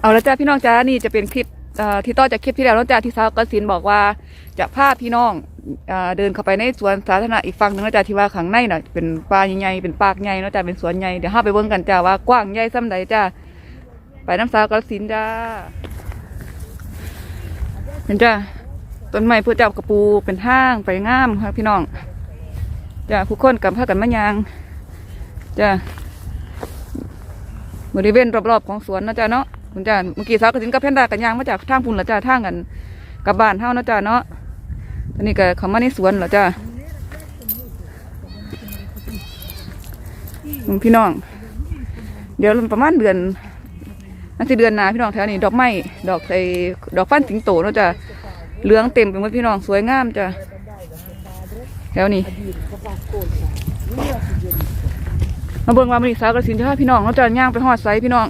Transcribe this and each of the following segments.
เอาแล้วจ้าพี่น้องจ้านี่จะเป็นคลิปที่ต่อจากคลิปที่แล้วแล้วจ้าที่สาวกสินบอกว่าจะพาพี่น้องเดินเข้าไปในสวนสาธารณะอีกฝั่งหนึงแล้วจ้าที่ว่าข้างในน่ะเป็นป่าใหญ่ๆเป็นปากใหญ่แล้วจ้าเป็นสวนใหญ่เดี๋ยวห้าไปเบิ่งกันจ้าว่ากว้างใหญ่ซ้ำใดจ้าไปน้ำสาวกสินจ้าเห็นจ้าต้นไม้เพื่อจับกระปูเป็นห้างไปงามครับพี่น้องจ้าผู้คนกับพากันมะยางจ้าบริเวณรอบๆของสวนนะจ้าเนาะ คุณจ้าเมื่อกี้สาวกระสินกับแพนด้ากันยางมาจากทางพุ่นละจ้าทางกันกับบ้านเฮาเนาะจ้าเนาะตอนนี้ก็เขามาในสวนเหรอจ้าอืมพี่น้อง เดี๋ยวประมาณเดือนน่าจะเดือนนาพี่น้องแถวนี้ดอกไม้ดอกไอ้ดอกฟันสิงโตเนาะจ้าเหลืองเต็มไปหมดพี่น้องสวยงามจ้าแถวนี้มาเบิ่งว่ามันอีสาวกระสินจะพาพี่น้องเราจะย่างไปหอดไซพี่น้อง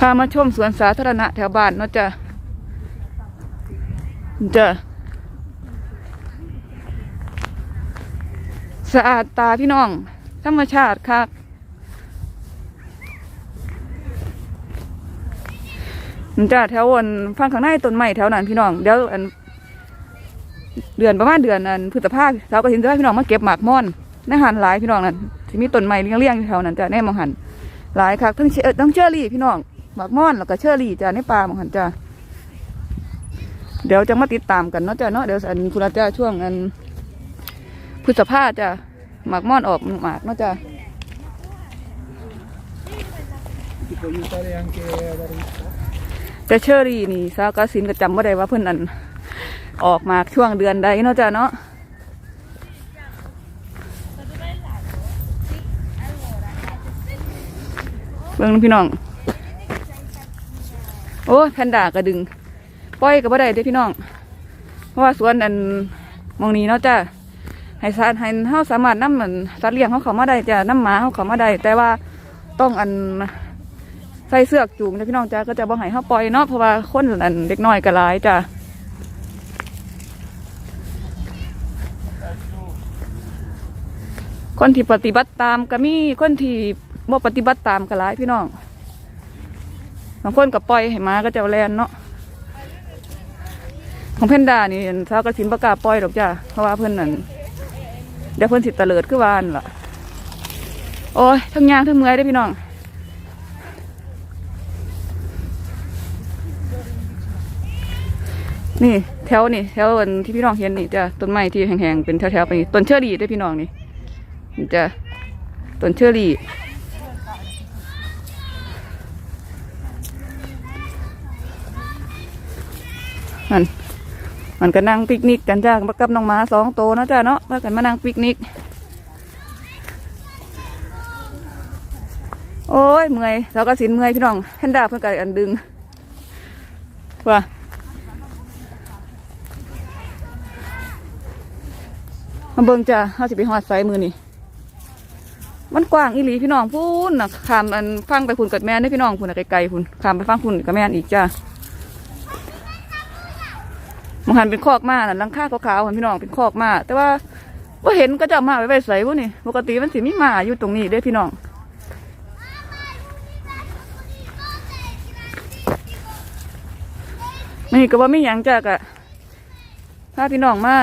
พามาชมสวนสาธารณะแถวบ้านเนาะจ้ะจ้ะสะอาดตาพี่น้อง ธรรมชาติค่ะจ้ะแถววนฟังข้างในต้นไม้แถวนั้นพี่น้อง เดี๋ยวอันเดือนประมาณเดือนอันพฤษภาสากระถินจะให้พี่น้องมาเก็บหมากม่อนในหันหลายพี่น้องนั่นที่มีต้นไม้เลี้ยงๆอยู่แถวนั้นจ้ะแน่มองหันหลายคักทั้งเชทั้งเชอรี่พี่น้อง หมากม่อนแล้วก็เชอรี่จ้ะในป่ามองหันจ้ะเดี๋ยวจะมาติดตามกันเนาะจ้ะเนาะเดี๋ยวอันคุณอาจารย์ช่วงอันพฤษภาจ้ะหมากม่อนออกหมากเนาะจ้ะ Ti può aiutare anche a dare un แต่เชอรี่นี่สาวกระสินก็จำว่ได้ว่าเพิ่อนอันออกมาช่วงเดือนใดเนาะจ้ะเนาะเบิ่งพี่น้อง โอ้แพนด้ากระดึงปล่อยกับบ่ได้เด้พี่น้อง เพราะว่าสวนอันมองนี้เนาะจ้ะให้สารให้เฮาสามารถนำมันสัตว์เลี้ยงเขาเข้ามาได้จ้ะนำหมาเขาเข้ามาได้ แต่ว่าต้องอันใส่เสื้อจูงจ้ะพี่น้องจ้ะก็จะบ่ให้เฮาปล่อยเนาะเพราะว่าคนอันเด็กน้อยก็หลายจ้ะคนที่ปฏิบัติตามก็มีคนที่บ่ปฏิบัติตามก็หลายพี่น้อง บางคนก็ปล่อยให้หมาก็จะแลนเนาะของเพนดานี่สากระสินประกล้าปล่อยดอกจ้าเพราะว่าเพิ่นนั่นเดี๋ยวเพิ่อนสิตะเลิดคือวานั่นล่ะ โอ้ยทั้งยางทั้งเมื่อยได้พี่น้องนี่แถวนี่แถวที่พี่น้องเห็นนี่จะต้นไม้ที่แห้งๆเป็นแถวๆไปนี่ต้นเชอรี่ได้พี่น้องนี่จะต้นเชอรี่ มันก็นั่งปิกนิกกันจ้ากับน้องหมาสองโตวนะจ้าเนาะพากันมานั่งปิกนิก โอ้ยเมื่อยเราก็สินเมื่อยพี่น้องแพนดาเพื่อนกันอันดึงว่ามาเบิ่งจ้าเขาสิไปหอดไซมือนี่มันกว้างอีหลีพี่น้องพูนนะขามอันฟังไปพุ่นกับแม่นี่พี่น้องพุ่นน่ะไกลๆพุ่นขามไปฟังพุ่นกับแม่อีกจ้า มันหันเป็นคอกมาน่ะหลังคาขาวๆหันพี่น้องเป็นคอกมา แต่ว่าว่าเห็นก็จะมาไว้ไว้ใส่พวกนี่ปกติมันสิมีหมาอยู่ตรงนี้เด้พี่น้องนี่ก็ว่าไม่ยังจากะพาพี่น้องมา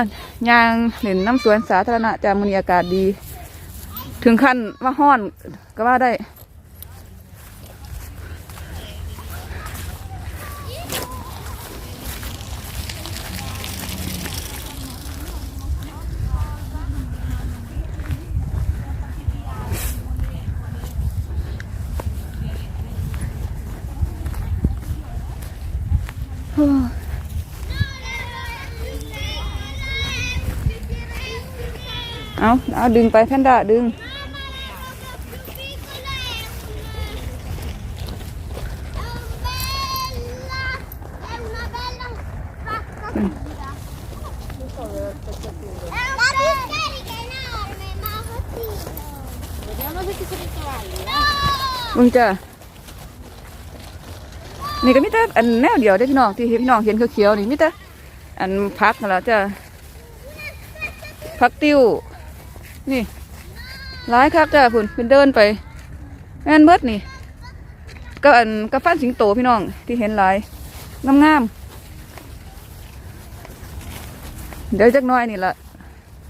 ยางเล่นน้ำสวนสาธารณะจามุนีอากาศดี ถึงขั้นว่าห้อนก็ว่าได้ เอาเอาดึงไปแพนด้าดึง La discarica enorme, ma così. Vediamo se ci sono i cavalli. No! มึงจ้ะนี่ก็มิแต่อันแนวเดียวได้อพี่น้องที่พี่น้องเห็นเขียวๆนี่มิแต่อันพักนั่นแหละจ้ะพักติ้ว นี่หลายครับจ้ะพุ่นเป็นเดินไปแม่นเบิดนี่ก็อันกับฟันสิงโตพี่น้องที่เห็นหลายงามๆเดี๋ยวจักหน้อยนี่ละ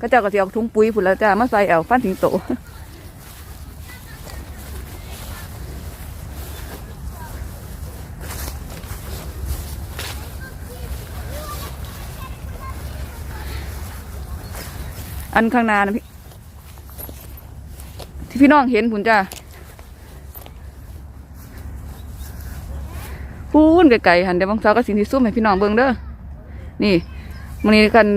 ก็เจ้าก็จะเอาถุงปุ๋ยผุนละจ้ามาใส่เอาฟันสิงโตอันข้างหน้านะพี่ พี่น้องเห็นผุนจ้าพูนไกลๆหันเดี๋ยวบางสาวก็สิ่งที่ซุ่มให้พี่น้องเบิ่งเด้อ นี่มันนี้กัน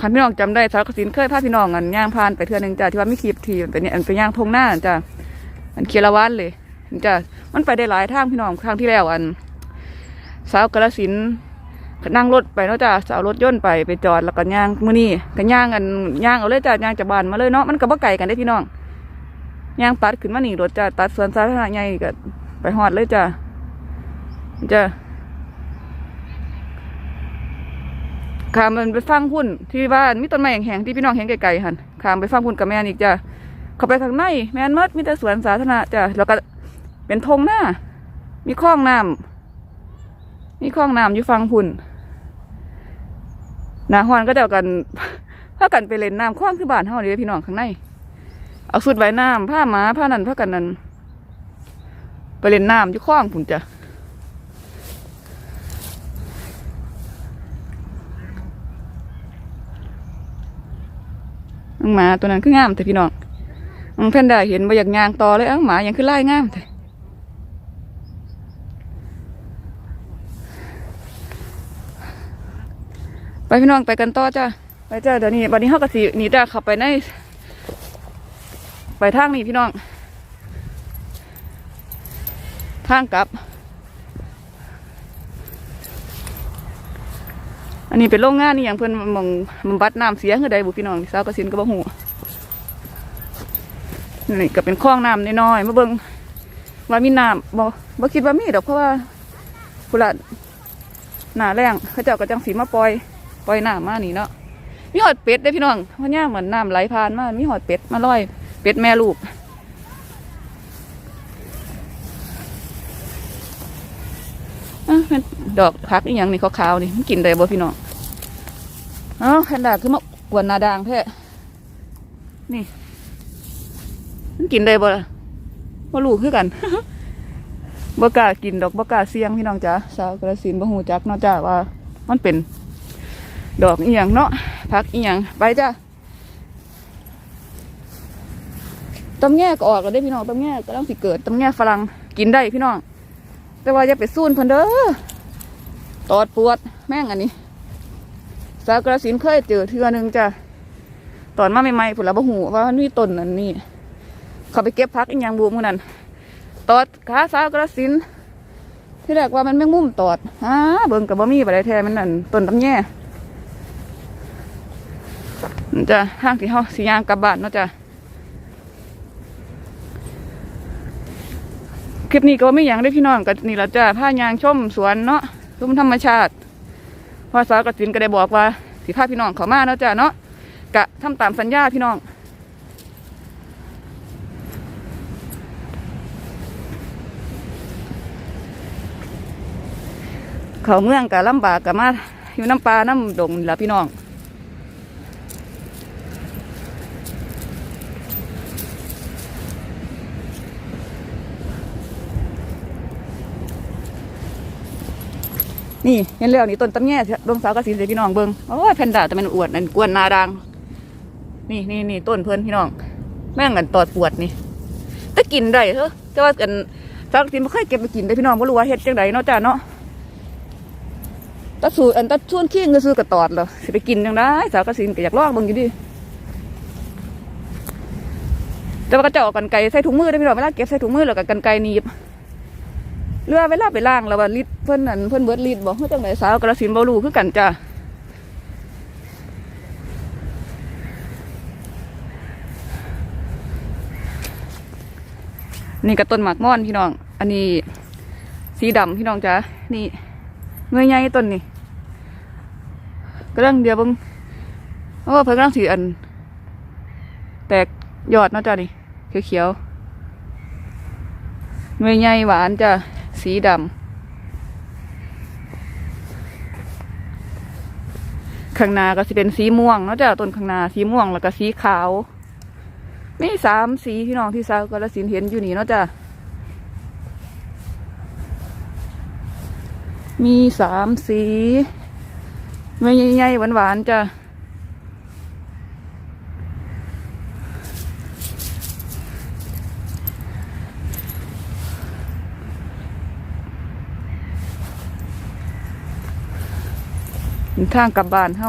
คันพี่น้องจำได้สาวกสินเคยพาพี่น้องอันย่างพานไปเทื่อหนึงจ้าที่ว่าไม่คลิปทีเป็นอันเป็นย่างทงหน้าจ้าอันเคียรวันเลยจ้ามันไปได้หลายทางพี่น้องทางที่แล้วอัน สาวกระสินนั่งรถไปเนาะจ้ะสาวรถยนต์ไปไปจอดแล้วก็ย่างมื้อนี้ก็ย่างกันย่างเอาเลยจ้ะย่างจากบ้านมาเลยเนาะมันก็บ่ไกลกันได้พี่น้อง ยางตัดขึ้นมานี่รถจ้ะตัดสวนสาธารณะใหญ่ก็ไปฮอดเลยจ้ะจ้ะขามมันไปฟังพุ่นที่บ้านมีต้นไม้แห้งๆที่พี่น้องเห็นไกลๆหันขามไปฟังพุ่นกับแม่อีกจ้ะเข้าไปข้างในแม่นมดมีแต่สวนสาธารณะจ้ะแล้วก็เป็นทงหน้ามีคลองน้ำมีคลองน้ำอยู่ฟังพุ่นนาฮอนก็จะเอากันพากันไปเล่นน้ำคลองคือบ้านเฮาเลยพี่น้องข้างใน เอาสุดไว้น้ำผ้าหมาผ้านั่นผ้ากันนั่นไปเล่นน้ำอยู่คลองพุ่นจ้ะน้องหมาตัวนั้นคืองามแต่พี่น้องน้องแพนด้าเห็นบ่อยากยางต่อเลยเอ้าหมายังคือไล่งามแต่ไปพี่น้องไปกันต่อจ้าไปจ้าเดี๋ยวนี้วันนี้เขากะสิหนีจ้าขับไปใน ไปทางนี้พี่น้อง ทางกลับ อันนี้เป็นโรงงานนี่อย่างเพิ่อนมองมันบัดน้ำเสียคือใดบุพี่น้องสาวกระสินก็บ่หูนี่ก็เป็นคลองน้ำน้อยๆมาเบิ่งว่ามีน้ำบ่บ่คิดว่ามีดอกเพราะว่าพุละหนาแรงเขาเจ้าก็จังสีมาปล่อยปล่อยน้ำมานี่เนาะมีหอดเป็ดได้พี่น้องเพราะเนี่ยเหมือนน้ำไหลผ่านมามีหอดเป็ดมาลอย เป็ดแม่ลูก อะเป็นดอกพักอีหยังนี่ขาวๆนี่มันกินได้บ่พี่น้องเอ้าแพนด้าคือมากวนนาดางแท้นี่ มันกินได้บ่ล่ะบ่รู้คือกันบ่กล้ากินดอกบ่กล้าเสี่ยงพี่น้องจ้าสาวกระสินบ่ฮู้จักเนาะจ้าว่า มันเป็น ดอกอีหยังเนาะพักอีหยังไปจ้ะ ตำแง่ก็ออกก็ได้พี่น้องตำแง่ก็ต้องสิเกิดตำแง่ฝรั่งกินได้พี่น้อง แต่ว่าอย่าไปสู้นเพิ่นเด้อตอดปวดแม่งอันนี้ สาวกระสินเคยเจอเทือหนึงจ้ะตอนมาใหม่ๆผุละบ่หูว่ามันมีต้นอันนี้ เขาไปเก็บพักอีหยังบูมอนั้นตอดขาสาวกระสินที่แรกว่ามันแมงมุมตอดอ่าเบิ่งกับบ่มีบ่ได้แท้มันนั่นต้นตำแง่จ้ะทางที่เฮาสิย่างกลับบ้านเนาะจ้ะ คลิปนี้ก็ไม่อย่างได้พี่น้องกับนี่ละจ้ะพายางชมสวนเนาะชมธรรมชาติพอสาวกจินก็ได้บอกว่าสิพาพี่น้องเขามาเนาะจ้ะเนาะกะทำตามสัญญาพี่น้องเขาเมืองกะลำบากกะมาอยู่น้ำปลาน้ำดงละพี่น้อง นี่เห็นแล้วนี่ต้นตำแย่ดวงสาวกระสินเสียพี่น้องเบิงโอ้ยแพนด้าแต่มันอวดนั่นกวนนาดังนี่นี่นี่ต้นเพิ่นพี่น้อง แม่งกันตอดปวดนี่ต่กินได้เถอะแต่ว่ากันสาวกระสินไม่เคยเก็บไปกินได้พี่น้องไม่รู้ว่าเฮ็ดจังไดเนาะจ้าเนาะตัดสูอันตัดช่วนขี้ก็ซื้อกระตอดเหรอสิไปกินจังได้สาวกระสินก็อยากลองเบิ่งอยู่ดิแต่ว่าก็จะเอากันไกรใส่ถุงมือได้พี่น้องเวลาเก็บใส่ถุงมือแล้วก็กันไกรหนีบ เรือเวลาไปล่างแล้วว่าลิดเพิ่อนนั่นเพิ่อนเบิร์ดลิดบอกเฮ้ยจังไหนสาวกระสินบ่รู้คือกันจ้านี่ก็ต้นหมากม่อนพี่น้อง อันนี้สีดำพี่น้องจ้านี่เงยใหญ่ต้นนี่กำลังเดียวบิ่งโอ้เพิ่นกำลังสีอัน แตกยอดเนาะจ้านี่เขียวๆหน่วยใหญ่หวานจ้ะ สีดำข้างหน้าก็สิเป็นสีม่วงเนาะจ้ะต้นข้างหน้าสีม่วงแล้วก็สีขาว มีสามสีพี่น้องที่สาวกาลสินเห็นอยู่นี่เนาะจ้ะมีสามสีหน่วยใหญ่ๆหวานๆจ้ะ ทางกลับบ้านเฮา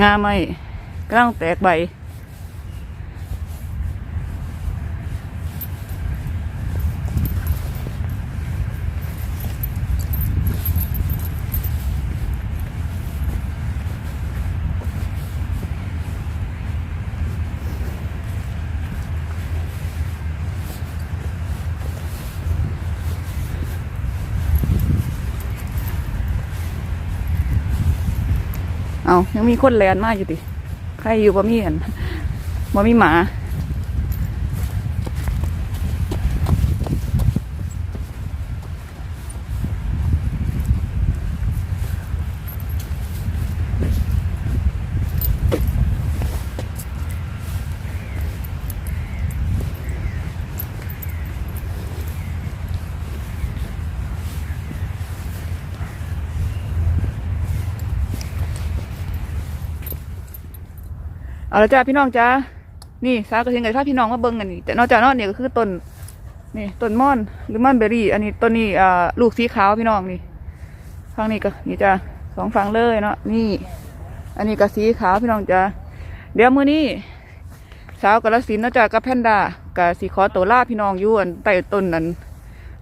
งาไม่กำลังแตกใบ เอายังมีคนแลนมากอยู่ดิใครอยู่บ่มีอันบ่มีหมา เอาละจ้าพี่น้องจ้านี่สากระเทียมกับถ้าพี่น้องมาเบิ่งกันนี่แต่นอกจากนอกเนี่ยก็คือต้นนี่ต้นม่อนหรือม่อนเบอรี่ อันนี้ต้นนี้อ่าลูกสีขาวพี่น้องนี่ฝั่งนี้ก็นี่จ้าสองฝั่งเลยเนาะนี่ อันนี้ก็สีขาวพี่น้องจ้าเดี๋ยวมื้อนี้สาวกระสินนาะจ้ากับแพนด้ากับสีขอตัวล่าพี่น้องอยู่อันใต้ต้นนั้น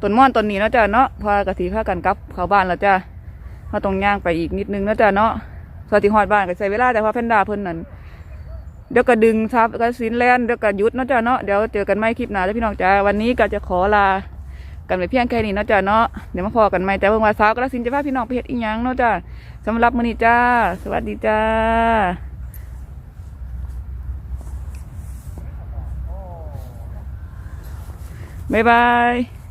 ต้นม่อนต้นนี้นาะจ้าเนาะพากระสีพากันกลับเขาบ้านแล้วจ้าเราต้องย่างไปอีกนิดนึงนาะจ้าเนาะสวัสดีฮอดบ้านก็ใช้เวลาแต่ว่าแพนด้าเพิ่นนั่น เดี๋ยวก็ดึงทับก็สินแลนเดี๋ยวก็ยุดเนาะจ้าเนาะเดี๋ยวเจอกันใหม่คลิปหน้าแล้วพี่น้องจ้าวันนี้ก็จะขอลากันไปเพียงแค่นี้เนาะจ้าเนาะเดี๋ยวมาพอกันใหม่แต่เพิ่งว่าสาวก็สินจะพาพี่น้องไปเฮ็ดอีหยังเนาะจ้าสำหรับมื้อนี้จ้า สวัสดีจ้าบ๊ายบาย